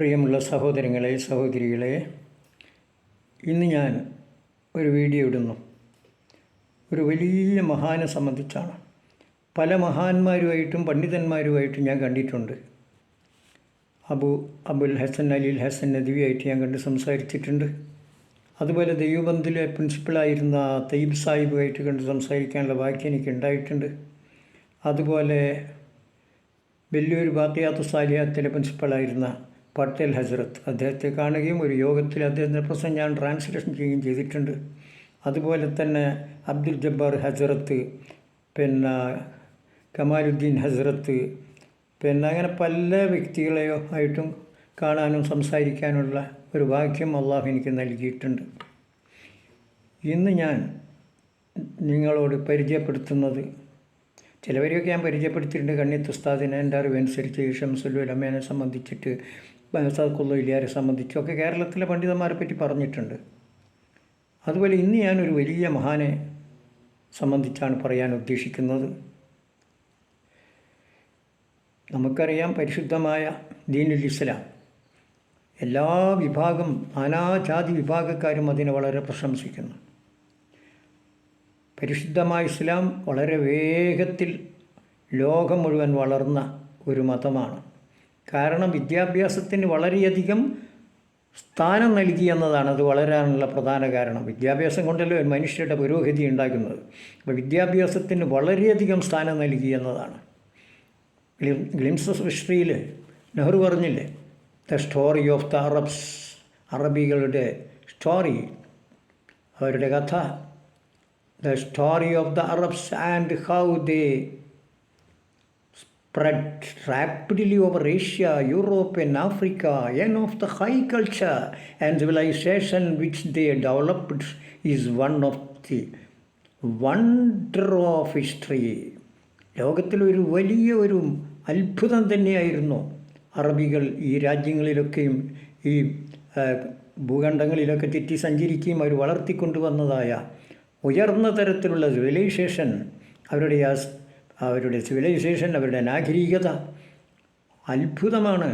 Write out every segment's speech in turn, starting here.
പ്രിയമുള്ള സഹോദരങ്ങളെ സഹോദരികളെ ഇന്ന് ഞാൻ ഒരു വീഡിയോ ഇടുന്നു. ഒരു വലിയ മഹാനെ സംബന്ധിച്ചാണ്. പല മഹാന്മാരുമായിട്ടും പണ്ഡിതന്മാരുമായിട്ടും ഞാൻ കണ്ടിട്ടുണ്ട്. അബു അബുൽ ഹസൻ അലിൽ ഹസൻ നദിവിയായിട്ട് ഞാൻ കണ്ട് സംസാരിച്ചിട്ടുണ്ട്. അതുപോലെ ദൈവബന്ധിലെ പ്രിൻസിപ്പളായിരുന്ന തയ്യബ് സാഹിബുമായിട്ട് കണ്ട് സംസാരിക്കാനുള്ള ഭാഗ്യം എനിക്ക് ഉണ്ടായിട്ടുണ്ട്. അതുപോലെ വലിയൊരു ബാക്കിയാത്ത സാലിയാത്തിലെ പ്രിൻസിപ്പളായിരുന്ന പട്ടേൽ ഹസ്രത്ത്. അദ്ദേഹത്തെ കാണുകയും ഒരു യോഗത്തിൽ അദ്ദേഹത്തിന്റെ പ്രസംഗം ഞാൻ ട്രാൻസ്ലേഷൻ ചെയ്യുകയും ചെയ്തിട്ടുണ്ട്. അതുപോലെ തന്നെ അബ്ദുൽ ജബ്ബാർ ഹസ്രത്ത് പിന്നെ കമാലുദ്ദീൻ ഹസ്രത്ത് പിന്നെ അങ്ങനെ പല വ്യക്തികളെയോ ആയിട്ടും കാണാനും സംസാരിക്കാനുള്ള ഒരു ഭാഗ്യം അള്ളാഹു എനിക്ക് നൽകിയിട്ടുണ്ട്. ഇന്ന് ഞാൻ നിങ്ങളോട് പരിചയപ്പെടുത്തുന്നത് ചിലവരെയൊക്കെ ഞാൻ പരിചയപ്പെടുത്തിയിട്ടുണ്ട്. കണ്ണിത്ത് ഉസ്താദിനെ എന്റെ അറിവനുസരിച്ച് ഷംസുലുലമേനെ സംബന്ധിച്ചിട്ട് സദക്കുള്ള ഇലിയാരെ സംബന്ധിച്ചൊക്കെ കേരളത്തിലെ പണ്ഡിതന്മാരെ പറ്റി പറഞ്ഞിട്ടുണ്ട്. അതുപോലെ ഇന്ന് ഞാനൊരു വലിയ മഹാനെ സംബന്ധിച്ചാണ് പറയാൻ ഉദ്ദേശിക്കുന്നത്. നമുക്കറിയാം പരിശുദ്ധമായ ദീനുൽ ഇസ്ലാം. എല്ലാ വിഭാഗം നാനാജാതി വിഭാഗക്കാരും അതിനെ വളരെ പ്രശംസിക്കുന്നു. പരിശുദ്ധമായ ഇസ്ലാം വളരെ വേഗത്തിൽ ലോകം മുഴുവൻ വളർന്ന ഒരു മതമാണ്. കാരണം വിദ്യാഭ്യാസത്തിന് വളരെയധികം സ്ഥാനം നൽകി എന്നതാണ് അത് വളരാനുള്ള പ്രധാന കാരണം. വിദ്യാഭ്യാസം കൊണ്ടല്ലോ മനുഷ്യരുടെ പുരോഗതി ഉണ്ടാക്കുന്നത് അപ്പോൾ വിദ്യാഭ്യാസത്തിന് വളരെയധികം സ്ഥാനം നൽകി എന്നതാണ്. ഗ്ലിംസ് ഓഫ് ഹിസ്റ്ററിയിൽ നെഹ്റു പറഞ്ഞില്ലേ the story of the Arabs. അറബികളുടെ സ്റ്റോറി അവരുടെ കഥ the story of the Arabs and how they spread rapidly over Asia, Europe, and Africa, and of the high culture and civilization which they developed is one of the wonder of history. ലോകത്തിലൊരു വലിയ ഒരു അത്ഭുതം തന്നെയായിരുന്നു അറബികൾ ഈ രാജ്യങ്ങളിലൊക്കെയും ഈ ഭൂഖണ്ഡങ്ങളിലൊക്കെ തെറ്റി സഞ്ചരിക്കുകയും അവർ വളർത്തിക്കൊണ്ടുവന്നതായ ഉയർന്ന തരത്തിലുള്ള സിവിലൈസേഷൻ അവരുടെ ആ അവരുടെ സിവിലൈസേഷൻ അവരുടെ നാഗരികത അത്ഭുതമാണ്.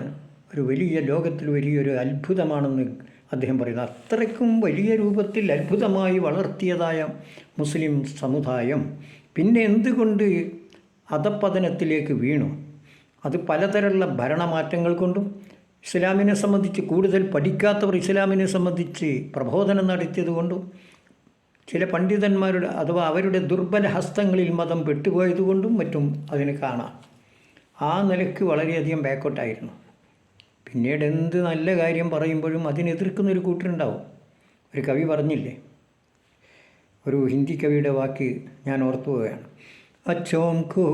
ഒരു വലിയ ലോകത്തിൽ വലിയൊരു അത്ഭുതമാണെന്ന് അദ്ദേഹം പറയുന്നു. അത്രയ്ക്കും വലിയ രൂപത്തിൽ അത്ഭുതമായി വളർത്തിയതായ മുസ്ലിം സമുദായം പിന്നെ എന്തുകൊണ്ട് അധപ്പതനത്തിലേക്ക് വീണു? അത് പലതരമുള്ള ഭരണമാറ്റങ്ങൾ കൊണ്ടും ഇസ്ലാമിനെ സംബന്ധിച്ച് കൂടുതൽ പഠിക്കാത്തവർ ഇസ്ലാമിനെ സംബന്ധിച്ച് പ്രബോധനം നടത്തിയതുകൊണ്ടും ചില പണ്ഡിതന്മാരുടെ അഥവാ അവരുടെ ദുർബല ഹസ്തങ്ങളിൽ മതം പെട്ടുപോയതുകൊണ്ടും മറ്റും അതിന് കാണാം ആ നിലയ്ക്ക് വളരെയധികം ബാക്കോട്ടായിരുന്നു പിന്നീട് എന്ത് നല്ല കാര്യം പറയുമ്പോഴും അതിനെതിർക്കുന്ന ഒരു കൂട്ടരുണ്ടാവും ഒരു കവി പറഞ്ഞില്ലേ ഒരു ഹിന്ദി കവിയുടെ വാക്ക് ഞാൻ ഓർത്തു പോവുകയാണ് അച്ചോം കോ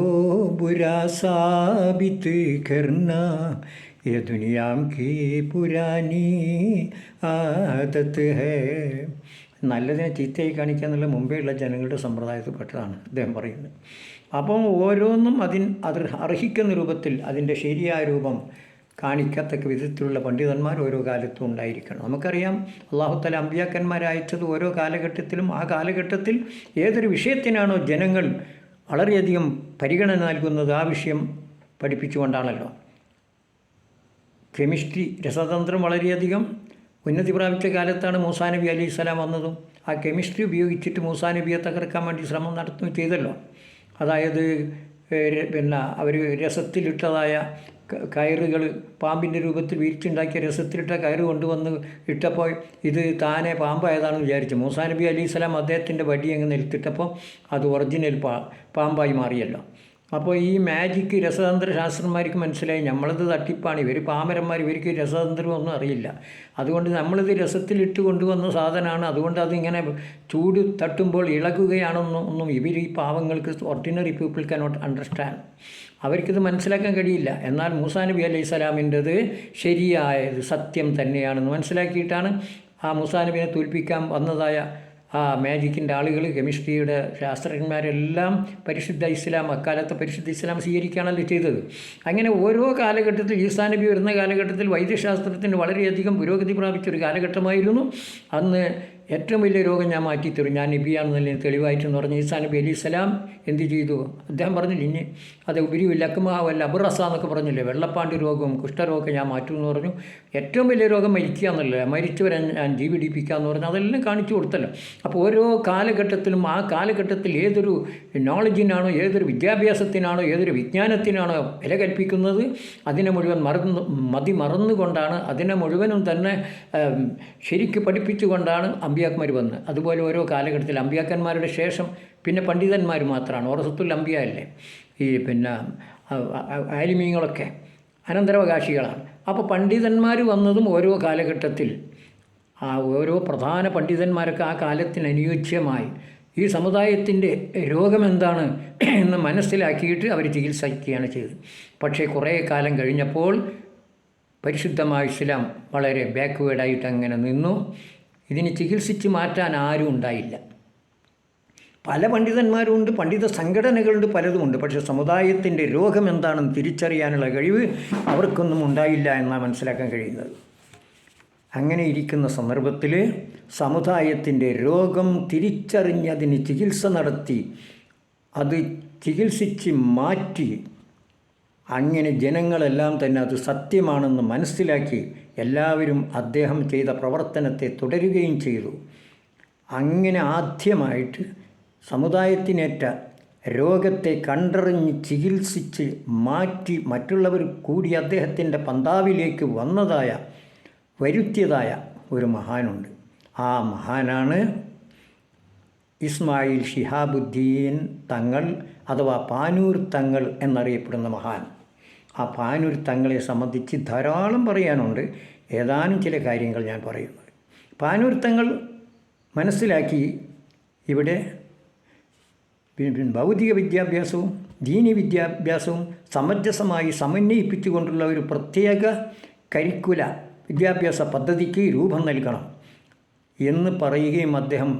ബുരാ സാബിത്ത് കർണ ये दुनियाम की पुरानी आदत है നല്ലതിനെ ചീത്തയായി കാണിക്കുക എന്നുള്ള മുമ്പേയുള്ള ജനങ്ങളുടെ സമ്പ്രദായത്തിൽപ്പെട്ടതാണ് അദ്ദേഹം പറയുന്നത്. അപ്പം ഓരോന്നും അതിൻ അത് അർഹിക്കുന്ന രൂപത്തിൽ അതിന്റെ ശരിയായ രൂപം കാണിക്കത്തക്ക വിധത്തിലുള്ള പണ്ഡിതന്മാർ ഓരോ കാലത്തും ഉണ്ടായിരിക്കണം. നമുക്കറിയാം അള്ളാഹുത്തല അമ്പിയാക്കന്മാരെ അയച്ചത് ഓരോ കാലഘട്ടത്തിലും ആ കാലഘട്ടത്തിൽ ഏതൊരു വിഷയത്തിനാണോ ജനങ്ങൾ വളരെയധികം പരിഗണന നൽകുന്നത് ആ വിഷയം പഠിപ്പിച്ചുകൊണ്ടാണല്ലോ. കെമിസ്ട്രി രസതന്ത്രം വളരെയധികം ഉന്നതി പ്രാപിച്ച കാലത്താണ് മൂസാ നബി അലി ഇസ്ലാം വന്നതും ആ കെമിസ്ട്രി ഉപയോഗിച്ചിട്ട് മൂസാ നബിയെ തകർക്കാൻ വേണ്ടി ശ്രമം നടത്തുകയും ചെയ്തല്ലോ. അതായത് പിന്നെ അവർ രസത്തിലിട്ടതായ കയറുകൾ പാമ്പിന്റെ രൂപത്തിൽ വീഴ്ചുണ്ടാക്കിയ രസത്തിലിട്ട കയറ് കൊണ്ടുവന്ന് ഇട്ടപ്പോൾ ഇത് താനെ പാമ്പായതാണെന്ന് വിചാരിച്ചു. മൂസാ നബി അലി ഇസ്ലാം അദ്ദേഹത്തിന്റെ വടി അങ്ങ് നിലത്തിട്ടപ്പോൾ അത് ഒറിജിനൽ പാമ്പായി മാറിയല്ലോ. അപ്പോൾ ഈ മാജിക്ക് രസതന്ത്ര ശാസ്ത്രന്മാർക്ക് മനസ്സിലായി. നമ്മളത് തട്ടിപ്പാണ്. ഇവർ പാമരന്മാർ ഇവർക്ക് രസതന്ത്രമൊന്നും അറിയില്ല. അതുകൊണ്ട് നമ്മളിത് രസത്തിലിട്ട് കൊണ്ടുവന്ന സാധനമാണ്. അതുകൊണ്ട് അതിങ്ങനെ ചൂട് തട്ടുമ്പോൾ ഇളകുകയാണെന്നും ഒന്നും ഇവർ ഈ പാവങ്ങൾക്ക് ഓർഡിനറി പീപ്പിൾ കനോട്ട് അണ്ടർസ്റ്റാൻഡ് അവർക്കിത് മനസ്സിലാക്കാൻ കഴിയില്ല. എന്നാൽ മൂസാ നബി അലൈഹി സ്വലാമിന്റെത് ശരിയായത് സത്യം തന്നെയാണെന്ന് മനസ്സിലാക്കിയിട്ടാണ് ആ മൂസാ നബിനെ തോൽപ്പിക്കാൻ വന്നതായ ആ മാജിക്കിന്റെ ആളുകൾ കെമിസ്ട്രിയുടെ ശാസ്ത്രജ്ഞന്മാരെല്ലാം പരിശുദ്ധ ഇസ്ലാം അക്കാലത്തെ പരിശുദ്ധ ഇസ്ലാം സ്വീകരിക്കുകയാണല്ലോ ചെയ്തത്. അങ്ങനെ ഓരോ കാലഘട്ടത്തിൽ ഈസാ നബി വരുന്ന കാലഘട്ടത്തിൽ വൈദ്യശാസ്ത്രത്തിന് വളരെയധികം പുരോഗതി പ്രാപിച്ച ഒരു കാലഘട്ടമായിരുന്നു. അന്ന് ഏറ്റവും വലിയ രോഗം ഞാൻ മാറ്റിത്തരും. ഞാൻ നബിയാണെന്നല്ലേ തെളിവായിട്ടെന്ന് പറഞ്ഞു ഈസാ നബി അലി ഇസ്ലാം എന്ത് ചെയ്തു? അദ്ദേഹം പറഞ്ഞില്ല ഇനി അത് ഉപരിവില്ല അക്കുമാവല്ല അബുറസ എന്നൊക്കെ പറഞ്ഞില്ലേ വെള്ളപ്പാണ്ട് രോഗവും കുഷ്ഠരോഗമൊക്കെ ഞാൻ മാറ്റും എന്ന് പറഞ്ഞു. ഏറ്റവും വലിയ രോഗം മരിക്കുക എന്നല്ലേ മരിച്ചവരെ ഞാൻ ജീവിടിപ്പിക്കുക എന്ന് പറഞ്ഞു അതെല്ലാം കാണിച്ചു കൊടുത്തല്ലോ. അപ്പോൾ ഓരോ കാലഘട്ടത്തിലും ആ കാലഘട്ടത്തിൽ ഏതൊരു നോളജിനാണോ ഏതൊരു വിദ്യാഭ്യാസത്തിനാണോ ഏതൊരു വിജ്ഞാനത്തിനാണോ വില കൽപ്പിക്കുന്നത്? അതിനെ മുഴുവൻ മറന്ന് മതി മറന്നുകൊണ്ടാണ് അതിനെ മുഴുവനും തന്നെ ശരിക്ക് പഠിപ്പിച്ചുകൊണ്ടാണ് അമ്പിയാക്കന്മാർ വന്ന്. അതുപോലെ ഓരോ കാലഘട്ടത്തിൽ അമ്പിയാക്കന്മാരുടെ ശേഷം പിന്നെ പണ്ഡിതന്മാർ മാത്രമാണ്. ഓറസത്തുൽ അമ്പിയ അല്ലേ ഈ പിന്നെ ആലിമീങ്ങളൊക്കെ അനന്തരാവകാശികളാണ്. അപ്പോൾ പണ്ഡിതന്മാർ വന്നതും ഓരോ കാലഘട്ടത്തിൽ ആ ഓരോ പ്രധാന പണ്ഡിതന്മാരൊക്കെ ആ കാലത്തിന് അനുയോജ്യമായി. ഈ സമുദായത്തിന്റെ രോഗമെന്താണ് എന്ന് മനസ്സിലാക്കിയിട്ട് അവർ ചികിത്സിക്കുകയാണ് ചെയ്തത്. പക്ഷേ കുറേ കാലം കഴിഞ്ഞപ്പോൾ പരിശുദ്ധമായ ഇസ്ലാം വളരെ ബാക്ക്വേഡായിട്ട് അങ്ങനെ നിന്നു. ഇതിന് ചികിത്സിച്ച് മാറ്റാൻ ആരും ഉണ്ടായില്ല. പല പണ്ഡിതന്മാരുമുണ്ട് പണ്ഡിത സംഘടനകളുണ്ട് പലതുമുണ്ട് പക്ഷേ സമുദായത്തിന്റെ രോഗം എന്താണെന്ന് തിരിച്ചറിയാനുള്ള കഴിവ് അവർക്കൊന്നും ഉണ്ടായില്ല എന്നാണ് മനസ്സിലാക്കാൻ കഴിയുന്നത്. അങ്ങനെ ഇരിക്കുന്ന സന്ദർഭത്തിൽ സമുദായത്തിന്റെ രോഗം തിരിച്ചറിഞ്ഞതിന് ചികിത്സ നടത്തി അത് ചികിത്സിച്ച് മാറ്റി അങ്ങനെ ജനങ്ങളെല്ലാം തന്നെ അത് സത്യമാണെന്ന് മനസ്സിലാക്കി എല്ലാവരും അദ്ദേഹം ചെയ്ത പ്രവർത്തനത്തെ തുടരുകയും ചെയ്തു. അങ്ങനെ ആദ്യമായിട്ട് സമുദായത്തിനേറ്റ രോഗത്തെ കണ്ടറിഞ്ഞ് ചികിത്സിച്ച് മാറ്റി മറ്റുള്ളവർ കൂടി അദ്ദേഹത്തിന്റെ പന്താവിലേക്ക് വന്നതായ വരുത്തിയതായ ഒരു മഹാനുണ്ട്. ആ മഹാനാണ് ഇസ്മായിൽ ഷിഹാബുദ്ദീൻ തങ്ങൾ അഥവാ പാനൂർ തങ്ങൾ എന്നറിയപ്പെടുന്ന മഹാൻ. ആ പാനൂർ തങ്ങളെ സംബന്ധിച്ച് ധാരാളം പറയാനുണ്ട്. ഏതാനും ചില കാര്യങ്ങൾ ഞാൻ പറയുന്നത് പാനൂർ തങ്ങൾ മനസ്സിലാക്കി ഇവിടെ ഭൗതിക വിദ്യാഭ്യാസവും ദീനി വിദ്യാഭ്യാസവും സമഞ്ജസമായി സമന്വയിപ്പിച്ചുകൊണ്ടുള്ള ഒരു പ്രത്യേക കരിക്കുല വിദ്യാഭ്യാസ പദ്ധതിക്ക് രൂപം നൽകണം എന്ന് പറയുകയും അദ്ദേഹം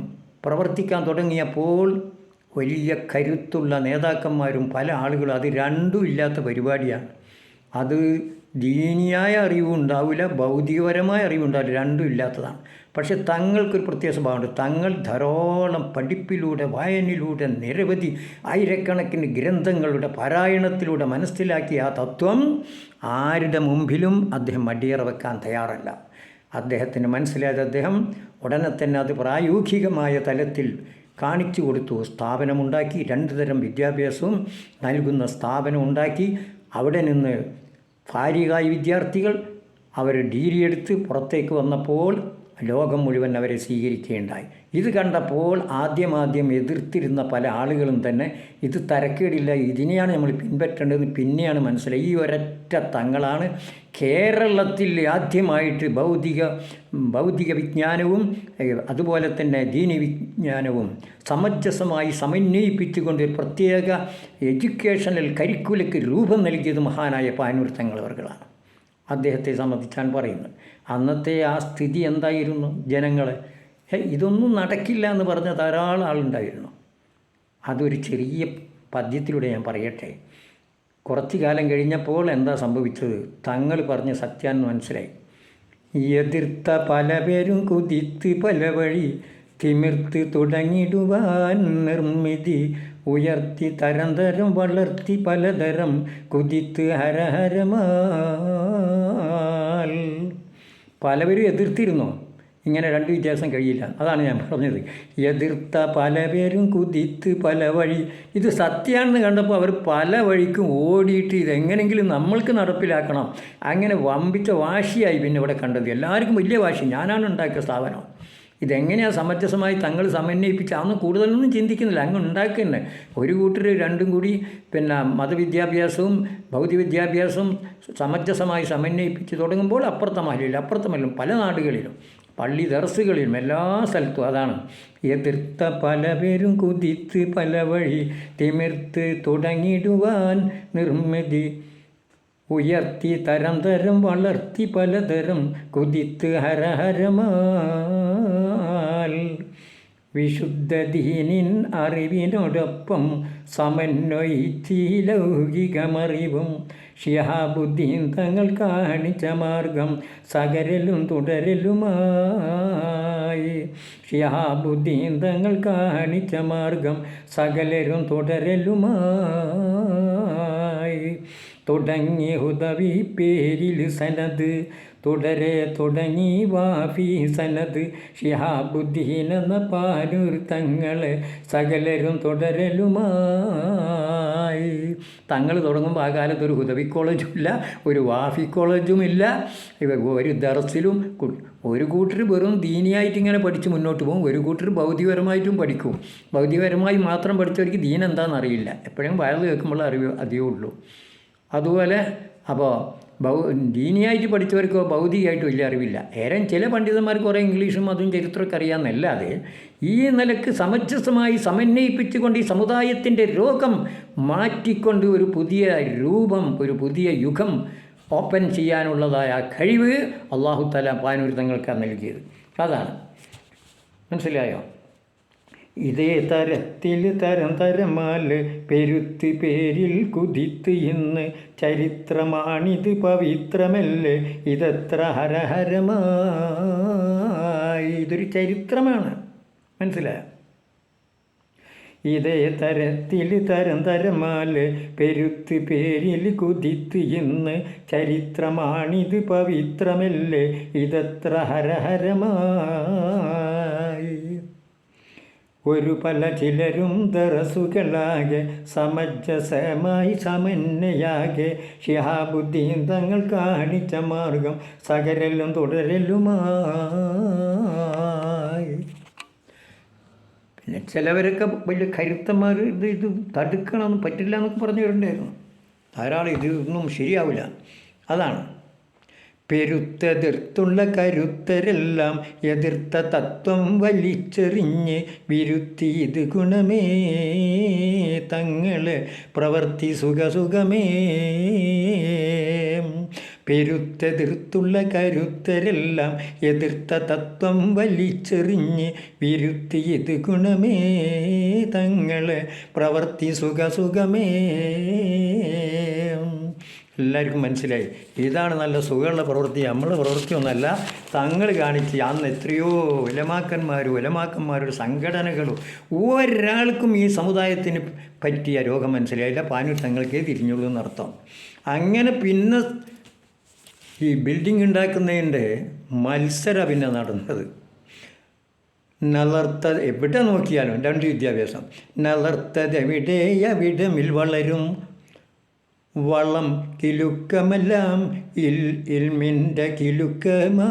പ്രവർത്തിക്കാൻ തുടങ്ങിയപ്പോൾ വലിയ കരുത്തുള്ള നേതാക്കന്മാരും പല ആളുകളും അത് രണ്ടും ഇല്ലാത്ത പരിപാടിയാണ്. അത് ദീനിയായ അറിവുണ്ടാവില്ല ഭൗതികപരമായ അറിവുണ്ടാവില്ല രണ്ടും ഇല്ലാത്തതാണ്. പക്ഷേ തങ്ങൾക്കൊരു പ്രത്യേക സ്വഭാവമുണ്ട്. തങ്ങൾ ധാരാളം പഠിപ്പിലൂടെ വായനയിലൂടെ നിരവധി ആയിരക്കണക്കിന് ഗ്രന്ഥങ്ങളുടെ പാരായണത്തിലൂടെ മനസ്സിലാക്കിയ ആ തത്വം ആരുടെ മുമ്പിലും അദ്ദേഹം അടിയറ വെക്കാൻ തയ്യാറല്ല. അദ്ദേഹത്തിന് മനസ്സിലായത് അദ്ദേഹം ഉടനെ തന്നെ അത് പ്രായോഗികമായ തലത്തിൽ കാണിച്ചു കൊടുത്തു. സ്ഥാപനമുണ്ടാക്കി രണ്ട് തരം വിദ്യാഭ്യാസവും നൽകുന്ന സ്ഥാപനം ഉണ്ടാക്കി അവിടെ നിന്ന് ഭാര്യകായ വിദ്യാർത്ഥികൾ അവർ ഡിഗ്രി എടുത്ത് പുറത്തേക്ക് വന്നപ്പോൾ ലോകം മുഴുവൻ അവരെ സ്വീകരിക്കുകയുണ്ടായി. ഇത് കണ്ടപ്പോൾ ആദ്യമാദ്യം എതിർത്തിരുന്ന പല ആളുകളും തന്നെ ഇത് തരക്കേടില്ല ഇതിനെയാണ് നമ്മൾ പിൻപറ്റേണ്ടതെന്ന് പിന്നെയാണ് മനസ്സിലായി. ഈ ഒരൊറ്റ തങ്ങളാണ് കേരളത്തിൽ ആദ്യമായിട്ട് ഭൗതിക ഭൗതിക വിജ്ഞാനവും അതുപോലെ തന്നെ ദീനി വിജ്ഞാനവും സമഞ്ജസമായി സമന്വയിപ്പിച്ചുകൊണ്ട് പ്രത്യേക എഡ്യൂക്കേഷണൽ കരിക്കുലയ്ക്ക് രൂപം നൽകിയത് മഹാനായ പാനൂർ തങ്ങളവർകളാണ് അദ്ദേഹത്തെ സംബന്ധിച്ചാണ് പറയുന്നത് അന്നത്തെ ആ സ്ഥിതി എന്തായിരുന്നു ജനങ്ങൾ ഇതൊന്നും നടക്കില്ല എന്ന് പറഞ്ഞ ധാരാളം ആളുണ്ടായിരുന്നു. അതൊരു ചെറിയ പദ്യത്തിലൂടെ ഞാൻ പറയട്ടെ. കുറച്ചു കാലം കഴിഞ്ഞപ്പോൾ എന്താ സംഭവിച്ചത്? തങ്ങൾ പറഞ്ഞ സത്യാന്ന് മനസ്സിലായി. എതിർത്ത പല പേരും കുതിത്ത് പല വഴി തിമിർത്ത് തുടങ്ങിടുവാൻ നിർമ്മിതി. ഉയർത്തി തരം തരം വളർത്തി പലതരം കുതിത്ത് ഹരഹരമാൽ പലവരും എതിർത്തിരുന്നു. ഇങ്ങനെ രണ്ട് വ്യത്യാസം കഴിയില്ല. അതാണ് ഞാൻ പറഞ്ഞത്. എതിർത്ത പല പേരും കുതിത്ത് പല വഴി. ഇത് സത്യമാണെന്ന് കണ്ടപ്പോൾ അവർ പല വഴിക്കും ഓടിയിട്ട് ഇതെങ്ങനെങ്കിലും നമ്മൾക്ക് നടപ്പിലാക്കണം. അങ്ങനെ വമ്പിച്ച വാശിയായി പിന്നെ ഇവിടെ കണ്ടത്. എല്ലാവർക്കും വലിയ വാശി. ഞാനാണ് ഉണ്ടാക്കിയ സ്ഥാപനം. ഇതെങ്ങനെയാണ് സമഞ്ജസമായി തങ്ങൾ സമന്വയിപ്പിച്ച്? അന്ന് കൂടുതലൊന്നും ചിന്തിക്കുന്നില്ല. അങ്ങ് ഉണ്ടാക്കുന്നത് ഒരു കൂട്ടർ രണ്ടും കൂടി പിന്നെ മതവിദ്യാഭ്യാസവും ഭൗതിക വിദ്യാഭ്യാസവും സമഞ്ജസമായി സമന്വയിപ്പിച്ച് തുടങ്ങുമ്പോൾ അപ്പുറത്തെ മഹലിൽ അപ്പുറത്തെ മഹലിലും പല നാടുകളിലും പള്ളി ദർസുകളിലും എല്ലാ സ്ഥലത്തും അതാണ്. എതിർത്ത പല പേരും കുതിത്ത് പല വഴി തിമിർത്ത് തുടങ്ങിടുവാൻ നിർമ്മിതി. ഉയർത്തി തരം തരം വളർത്തി പലതരം കുതിത്ത് ഹരഹരമാൽ വിശുദ്ധ ദീനിൻ അറിവിനോടൊപ്പം സമന്വയിച്ചീ ലൗകികമറിവും ഷിഹാബുദ്ദീൻ തങ്ങൾ കാണിച്ച മാർഗം സകരലും തുടരലുമായി. മായി ഷിഹാബുദ്ദീൻ തങ്ങൾ കാണിച്ച മാർഗം സകലരും തുടരലുമായി. തുടങ്ങി ഹുദവി പേരിൽ സനത് തുടരെ തുടങ്ങി വാഫി സനത് ഷിഹാബുദ്ദീൻ എന്ന തങ്ങളെ സകലരും തുടരലുമായി. തങ്ങൾ തുടങ്ങുമ്പോൾ ആ കാലത്ത് ഒരു ഹുദവി കോളേജും ഇല്ല ഒരു വാഫി കോളേജുമില്ല. ഇവ ഒരു ദർസിലും ഒരു കൂട്ടർ വെറും ദീനിയായിട്ട് ഇങ്ങനെ പഠിച്ച് മുന്നോട്ട് പോകും ഒരു കൂട്ടർ ഭൗതികപരമായിട്ടും പഠിക്കും. ഭൗതികപരമായി മാത്രം പഠിച്ചവർക്ക് ദീൻ എന്താണെന്ന് അറിയില്ല. എപ്പോഴും വയറ് കേൾക്കുമ്പോൾ അറിവ് അതേ ഉള്ളൂ. അതുപോലെ അപ്പോൾ ഭൗ ദീനിയായിട്ട് പഠിച്ചവർക്കോ ഭൗതികമായിട്ട് വലിയ അറിവില്ല. ഏറെ ചില പണ്ഡിതന്മാർക്ക് കുറേ ഇംഗ്ലീഷും അതും ചരിത്രമൊക്കെ അറിയാമെന്നല്ലാതെ ഈ നിലയ്ക്ക് സമഞ്ജസമായി സമന്വയിപ്പിച്ചുകൊണ്ട് ഈ സമുദായത്തിന്റെ രോഗം മാറ്റിക്കൊണ്ട് ഒരു പുതിയ രൂപം ഒരു പുതിയ യുഗം ഓപ്പൺ ചെയ്യാനുള്ളതായ കഴിവ് അള്ളാഹു തല പാനൂരി തങ്ങൾക്ക് നൽകിയത്. അതാണ്. മനസ്സിലായോ? ഇതേ തരത്തിൽ തരം തരമാൽ പെരുത്ത് പേരിൽ കുതിത്ത് ഇന്ന് ചരിത്രമാണിത് പവിത്രമല്ലേ? ഇതത്ര ഹരഹരമായി. ഇതൊരു ചരിത്രമാണ്. മനസ്സിലായോ? ഇതേ തരത്തിൽ തരം തരമാൽ പെരുത്ത് പേരിൽ കുതിത്ത് ഇന്ന് ചരിത്രമാണിത് പവിത്രമല്ലേ? ഇതത്ര ഹരഹരമായി. ഒരു പല ചിലരും ദറസുകളാകെ സമഞ്ജസമായി സമന്വയാകെ. ഷിഹാബുദ്ദീൻ തങ്ങൾ കാണിച്ച മാർഗം സകരലും തുടരലുമായി. പിന്നെ ചിലവരൊക്കെ വലിയ കരുത്തന്മാർ ഇത് ഇത് തടുക്കണമെന്ന് പറ്റില്ല എന്നൊക്കെ പറഞ്ഞിട്ടുണ്ടായിരുന്നു ധാരാളം ഇതൊന്നും ശരിയാവില്ല. അതാണ്. പെരുത്തെതിർത്തുള്ള കരുത്തരെല്ലാം എതിർത്ത തത്വം വലിച്ചെറിഞ്ഞ് വിരുത്തി ഇത് ഗുണമേ. തങ്ങളെ പ്രവർത്തി സുഖസുഖമേ. പെരുത്തെതിർത്തുള്ള കരുത്തരെല്ലാം എതിർത്ത തത്വം വലിച്ചെറിഞ്ഞ് വിരുത്തി ഇത് ഗുണമേ. തങ്ങളെ പ്രവർത്തി സുഖസുഖമേ. എല്ലാവർക്കും മനസ്സിലായി. ഇതാണ് നല്ല സുഖമുള്ള പ്രവൃത്തി. നമ്മളുടെ പ്രവൃത്തി ഒന്നല്ല തങ്ങൾ കാണിച്ച് അന്ന് എത്രയോ ഉലമാക്കന്മാരും ഉലമാക്കന്മാരുടെ സംഘടനകളും ഒരാൾക്കും ഈ സമുദായത്തിന് പറ്റിയ രോഗം മനസ്സിലായില്ല. പാനൂർ തങ്ങൾക്കേ തിരിഞ്ഞുള്ളൂ എന്നർത്ഥം. അങ്ങനെ പിന്നെ ഈ ബിൽഡിംഗ് ഉണ്ടാക്കുന്നതിന്റെ മത്സര പിന്നെ നടന്നത്. നളർത്ത എവിടെ നോക്കിയാലും രണ്ട് വിദ്യാഭ്യാസം. നളർത്തതെവിടെ? എവിടമിൽ വളരും? വളം കിലുക്കമെല്ലാം ഇൽ ഇൽമിന്റെ കിലുക്കമാം.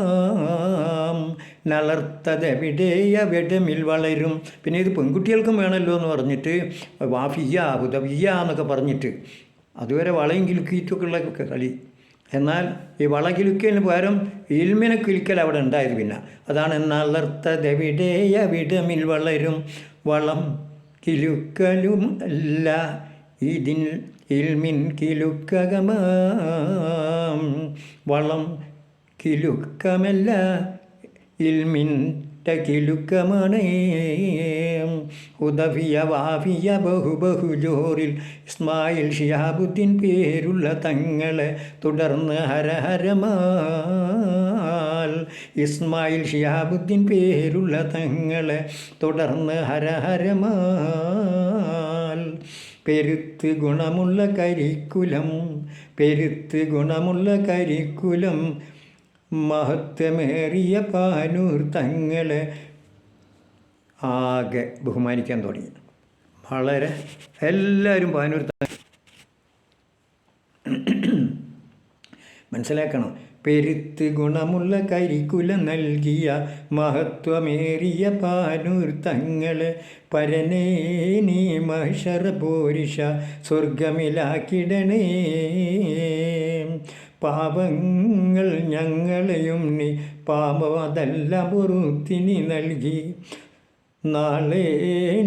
നളർത്തതെവിടെ എവിടമിൽ വളരും. പിന്നെ ഇത് പെൺകുട്ടികൾക്കും വേണമല്ലോ എന്ന് പറഞ്ഞിട്ട് വാഫിയ ഹുദവിയ എന്നൊക്കെ പറഞ്ഞിട്ട് അതുവരെ വളയും കിലുക്കിയിട്ടൊക്കെ ഉള്ള കളി. എന്നാൽ ഈ വള കിലുക്കലിന് പകരം ഇൽമിനെ കിലുക്കൽ അവിടെ ഉണ്ടായത് പിന്നെ. അതാണ് നളർത്തതെവിടെ എവിടമിൽ വളരും. വളം കിലുക്കലും അല്ല. ഇതിൽ ഇൽമിൻ കിലുക്കകമാം. വളം കിലുക്കമല്ല ഇൽമിന്റെ കിലുക്കമാണ് ഉദവിയ വാവിയ ബഹു ബഹു ജോറിൽ ഇസ്മായിൽ ഷിയാബുദ്ദീൻ പേരുള്ള തങ്ങളെ തുടർന്ന് ഹരഹരമാൽ ഇസ്മായിൽ ഷിയാബുദ്ദീൻ പേരുള്ള തങ്ങളെ തുടർന്ന് ഹരഹരമാൽ പെരുത്ത് ഗുണമുള്ള കരിക്കുലം പെരുത്ത് ഗുണമുള്ള കരിക്കുലം. മഹത്വമേറിയ പാനൂർ തങ്ങളെ ആകെ ബഹുമാനിക്കാൻ തുടങ്ങി. വളരെ എല്ലാവരും പാനൂർ മനസ്സിലാക്കണം? പെരുത്ത് ഗുണമുള്ള കരിക്കുല നൽകിയ മഹത്വമേറിയ പാനൂർ തങ്ങളെ പരനേ നീ മഷറ പോരിഷ സ്വർഗമിലാക്കിടണേ പാപങ്ങൾ ഞങ്ങളെയും നീ പാപമതല്ല പൊറുത്തിനി നൽകി. നാളെ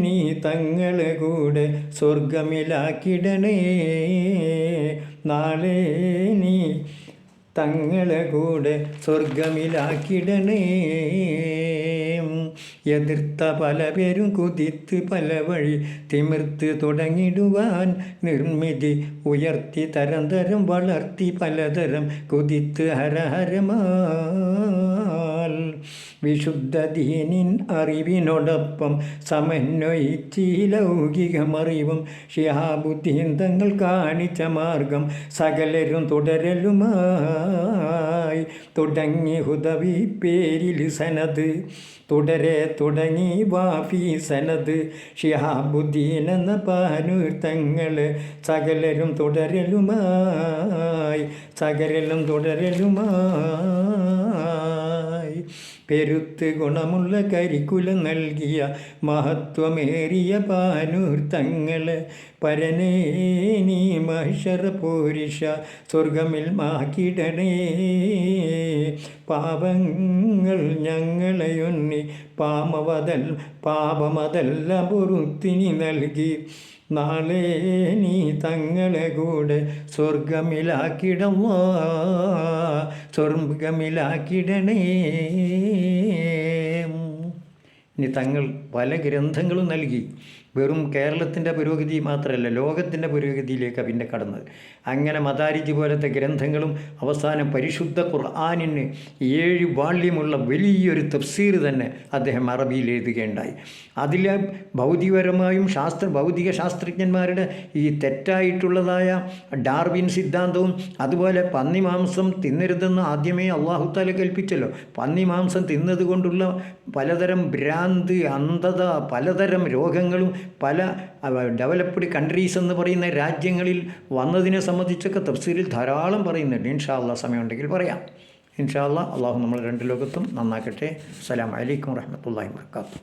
നീ തങ്ങളെ കൂടെ സ്വർഗമിലാക്കിടണേ നാളെ നീ തങ്ങളെ കൂടെ സ്വർഗമിലാക്കിടണേ എതിർത്ത പല പേരും കുതിത്ത് പല വഴി തിമിർത്ത് തുടങ്ങിടുവാൻ നിർമ്മിതി ഉയർത്തി തരം തരം വളർത്തി പലതരം കുതിത്ത് ഹരഹരമാൽ. വിശുദ്ധ ദീനിൻ അറിവിനോടൊപ്പം സമന്വയിച്ച് ലൗകികമറിവും ഷിഹാബുദ്ദീൻ തങ്ങൾ കാണിച്ച മാർഗം സകലരും തുടങ്ങി ഹുദവി പേരിൽ സനത്. തുടരെ തുടങ്ങി വാഫി സനത്. ഷിഹാബുദ്ദീൻ എന്ന പാനൂർ തങ്ങൾ സകലരും തുടരലുമായി സകലരും തുടരലുമായി. പെരുത്ത് ഗുണമുള്ള കരിക്കുലം നൽകിയ മഹത്വമേറിയ പാനൂർ തങ്ങൾ പരനേ നീ മഹിഷറ പോരിഷ സ്വർഗമിൽ മാക്കിടണേ പാപങ്ങൾ ഞങ്ങളെയൊന്നി പാമവതൽ പാപമതല്ല പൊറുത്തിനി നൽകി. നാളെ നീ തങ്ങളെ കൂടെ സ്വർഗമിലാക്കിടവോ സ്വർഗമിലാക്കിടണേ ഇനി തങ്ങൾ പല ഗ്രന്ഥങ്ങളും നൽകി. വെറും കേരളത്തിന്റെ പുരോഗതി മാത്രമല്ല ലോകത്തിന്റെ പുരോഗതിയിലേക്കാണ് പിന്നെ കടന്നത്. അങ്ങനെ മതാരിജി പോലത്തെ ഗ്രന്ഥങ്ങളും അവസാനം പരിശുദ്ധ ഖുർആാനിന് ഏഴ് വാള്യമുള്ള വലിയൊരു തഫ്സീർ തന്നെ അദ്ദേഹം അറബിയിൽ എഴുതുകയുണ്ടായി. അതിൽ ഭൗതികപരമായും ശാസ്ത്ര ഭൗതിക ശാസ്ത്രജ്ഞന്മാരുടെ ഈ തെറ്റായിട്ടുള്ളതായ ഡാർവിൻ സിദ്ധാന്തവും അതുപോലെ പന്നി മാംസം തിന്നരുതെന്ന് ആദ്യമേ അള്ളാഹുത്താല കൽപ്പിച്ചല്ലോ. പന്നി മാംസം തിന്നതുകൊണ്ടുള്ള പലതരം ഭ്രാന്ത് അന്ധത പലതരം രോഗങ്ങളും പല ഡെവലപ്ഡ് കൺട്രീസ് എന്ന് പറയുന്ന രാജ്യങ്ങളിൽ വന്നതിനെ സംബന്ധിച്ചൊക്കെ തഫ്സീലിൽ ധാരാളം പറയുന്നുണ്ട്. ഇൻഷാ അള്ളാഹ് സമയമുണ്ടെങ്കിൽ പറയാം. ഇൻഷാ അള്ളാഹ് നമ്മൾ രണ്ട് ലോകത്തും നന്നാക്കട്ടെ. അസ്സാം അലൈക്കും വറഹ്മത്തുള്ളാഹി വർക്കാത്തു